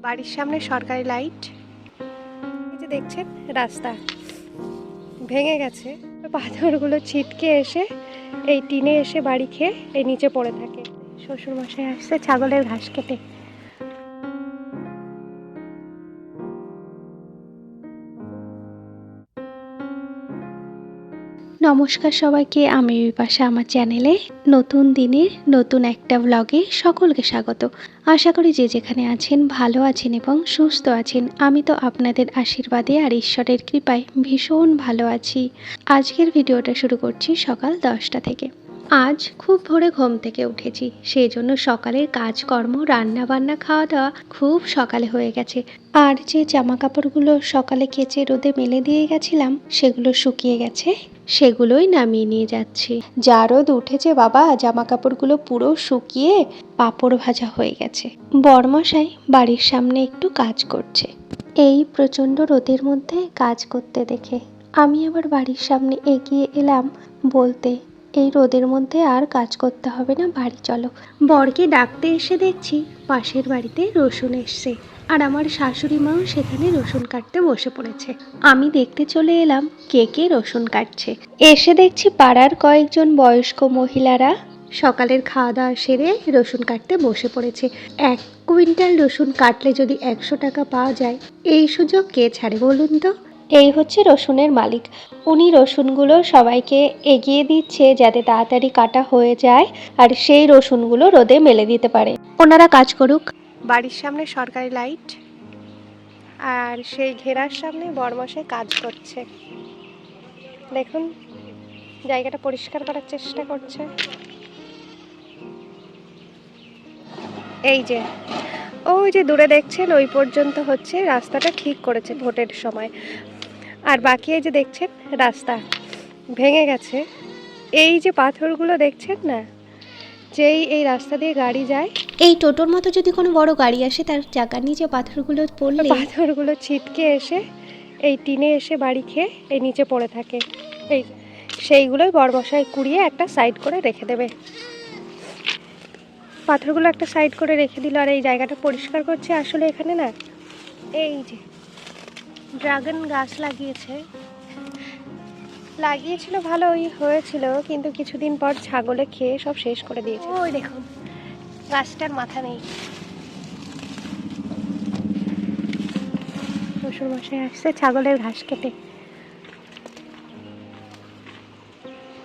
বাড়ির সামনে সরকারি লাইট। এই যে দেখছেন রাস্তা। ভেঙে গেছে। পাথরগুলো ছিটকে এসে এই টিনে এসে বাড়ি খেয়ে এই নিচে পড়ে থাকে। শ্বশুর মশাই আসছে ছাগলের ঘাস কেটে নমস্কার সবাইকে, আমি বিপাশা আমার চ্যানেলে নতুন দিনের নতুন একটা ব্লগে সকলকে স্বাগত। আশা করি যে যেখানে আছেন ভালো আছেন এবং সুস্থ আছেন। আমি তো আপনাদের আশীর্বাদে আর ঈশ্বরের কৃপায় ভীষণ ভালো আছি। আজকের ভিডিওটা শুরু করছি সকাল দশটা থেকে। আজ খুব ভোরে ঘুম থেকে উঠেছি সেই জন্য সকালের কাজকর্ম রান্না বান্না খাওয়া দাওয়া খুব সকালে হয়ে গেছে। আর যে জামা কাপড়গুলো সকালে কেচে রোদে মেলে দিয়ে গেছিলাম, সেগুলো শুকিয়ে গেছে। সেগুলোই নামিয়ে নিয়ে যাচ্ছি। যা রোদ উঠেছে, বাবা জামা কাপড়গুলো পুরো শুকিয়ে পাপড় ভাজা হয়ে গেছে। বরমশাই বাড়ির সামনে একটু কাজ করছে। এই প্রচণ্ড রোদের মধ্যে কাজ করতে দেখে আমি আবার বাড়ির সামনে এগিয়ে এলাম বলতে, এই রোদের মধ্যে আর কাজ করতে হবে না, বাড়ি চলো। বরকে ডাকতে এসে দেখছি পাশের বাড়িতে রসুন এসছে। আর আমার শাশুড়ি মাও সেখানে রসুন কাটতে বসে পড়েছে। আমি দেখতে চলে এলাম কে কে রসুন কাটছে। এসে দেখছি পাড়ার কয়েকজন বয়স্ক মহিলারা সকালের খাওয়া দাওয়া সেরে রসুন কাটতে বসে পড়েছে। এক কুইন্টাল রসুন কাটলে যদি একশো টাকা পাওয়া যায়, এই সুযোগ কে ছাড়ে বলুন তো? এই হচ্ছে রসুনের মালিক। উনি রসুনগুলো সবাইকে এগিয়ে দিচ্ছে যাতে তাড়াতাড়ি কাটা হয়ে যায় আর সেই রসুনগুলো রোদে মেলে দিতে পারে। ওনারা কাজ করুক। বাড়ির সামনে সরকারি লাইট আর সেই ঘেরার সামনে বরমশাই কাজ করছে। দেখুন, জায়গাটা পরিষ্কার করার চেষ্টা করছে। এই যে, ওই যে দূরে দেখছেন, ওই পর্যন্ত হচ্ছে রাস্তাটা ঠিক করেছে ভোটের সময়। আর বাকি এই যে দেখছেন, রাস্তা ভেঙে গেছে। এই যে পাথরগুলো দেখছেন না যেই এই রাস্তা দিয়ে গাড়ি যায়। এই টোটোর মতো যদি কোনো বড় গাড়ি আসে তার চাকার নিচে পাথরগুলো পড়লে। পাথরগুলো ছিটকে এসে এই টিনে এসে বাড়ি খেয়ে এই নিচে পড়ে থাকে। এই সেইগুলোই বরবসায় কুড়িয়ে একটা সাইড করে রেখে দেবে। পাথরগুলো একটা সাইড করে রেখে দিল আর এই জায়গাটা পরিষ্কার করছে। আসলে এখানে না এই যে ড্রাগন গাছ লাগিয়েছে। লাগিয়েছিল ভালোই হয়েছিল কিন্তু কিছুদিন পর ছাগলে খেয়ে সব শেষ করে দিয়েছে। ওই দেখুন গাছটার মাথা নেই। শ্বশুর মশাই আসছে ছাগলের ঘাস কেটে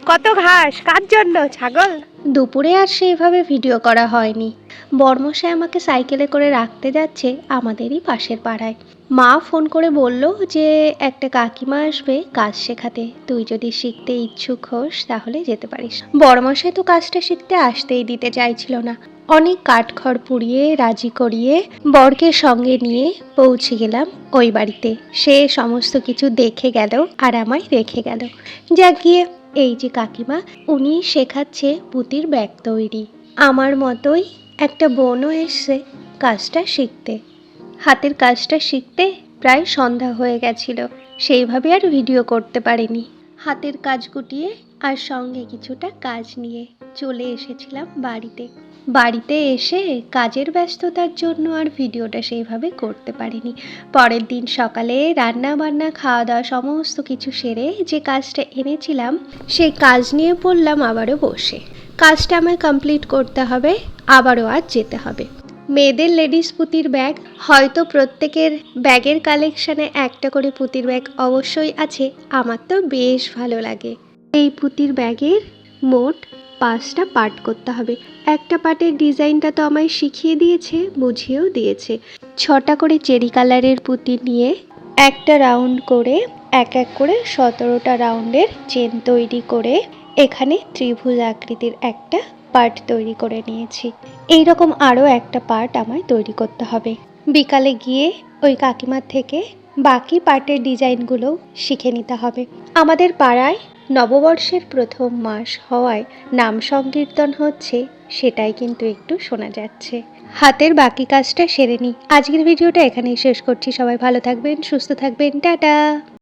কত ঘাস, কার জন্য, ছাগল? দুপুরে আর সেইভাবে ভিডিও করা হয়নি। বর্মশাই আমাকে সাইকেলে করে রাখতে যাচ্ছে আমাদেরই পাশের পাড়ায়। মা ফোন করে বলল যে, একটা কাকিমা আসবে কাজ শেখাতে। তুই যদি শিখতে ইচ্ছুক হোস, তাহলে যেতে পারিস। বড়মশাই তো কাজটা শিখতে আসতেই দিতে চাইছিল না। অনেক কাঠখড় পুড়িয়ে, রাজি করিয়ে বরকে সঙ্গে নিয়ে পৌঁছে গেলাম ওই বাড়িতে। সে সমস্ত কিছু দেখে গেল আর আমায় রেখে গেল। যা গিয়ে এই যে কাকিমা, উনি শেখাচ্ছে পুতির ব্যাগ তৈরি। আমার মতোই একটা বোনও এসছে কাজটা শিখতে। হাতের কাজটা শিখতে প্রায় সন্ধ্যা হয়ে গেছিল, সেইভাবে আর ভিডিও করতে পারিনি। হাতের কাজ গুটিয়ে আর সঙ্গে কিছুটা কাজ নিয়ে চলে এসেছিলাম বাড়িতে। বাড়িতে এসে কাজের ব্যস্ততার জন্য আর ভিডিওটা সেইভাবে করতে পারিনি। পরের দিন সকালে রান্না বান্না খাওয়া দাওয়া সমস্ত কিছু সেরে যে কাজটা এনেছিলাম, সেই কাজ নিয়ে পড়লাম আবারও বসে। কাজটা আমায় কমপ্লিট করতে হবে, আবারও আজ যেতে হবে। মেয়েদের লেডিস পুঁতির ব্যাগ হয়তো প্রত্যেকের ব্যাগের কালেকশানে একটা করে পুঁতির ব্যাগ অবশ্যই আছে, আমার তো বেশ ভালো লাগে। এই পুঁতির ব্যাগের মোট পাঁচটা পার্ট করতে হবে। একটা পার্টের ডিজাইনটা তো আমায় শিখিয়ে দিয়েছে, বুঝিয়েও দিয়েছে। ছটা করে চেরি কালারের পুঁতি নিয়ে একটা রাউন্ড করে, এক এক করে সতেরোটা রাউন্ডের চেন তৈরি করে, এখানে ত্রিভুজ আকৃতির একটা পার্ট তৈরি করে নিয়েছি। এই রকম আরও একটা পার্ট আমায় তৈরি করতে হবে। বিকালে গিয়ে ওই কাকিমার থেকে বাকি পার্টের ডিজাইনগুলো শিখে নিতে হবে। আমাদের পাড়ায় নববর্ষের প্রথম মাস হওয়ায় নাম সংকীর্তন হচ্ছে, সেটাই কিন্তু একটু শোনা যাচ্ছে। হাতের বাকি কাজটা সেরে নিই। আজকের ভিডিওটা এখানেই শেষ করছি। সবাই ভালো থাকবেন, সুস্থ থাকবেন। টাটা!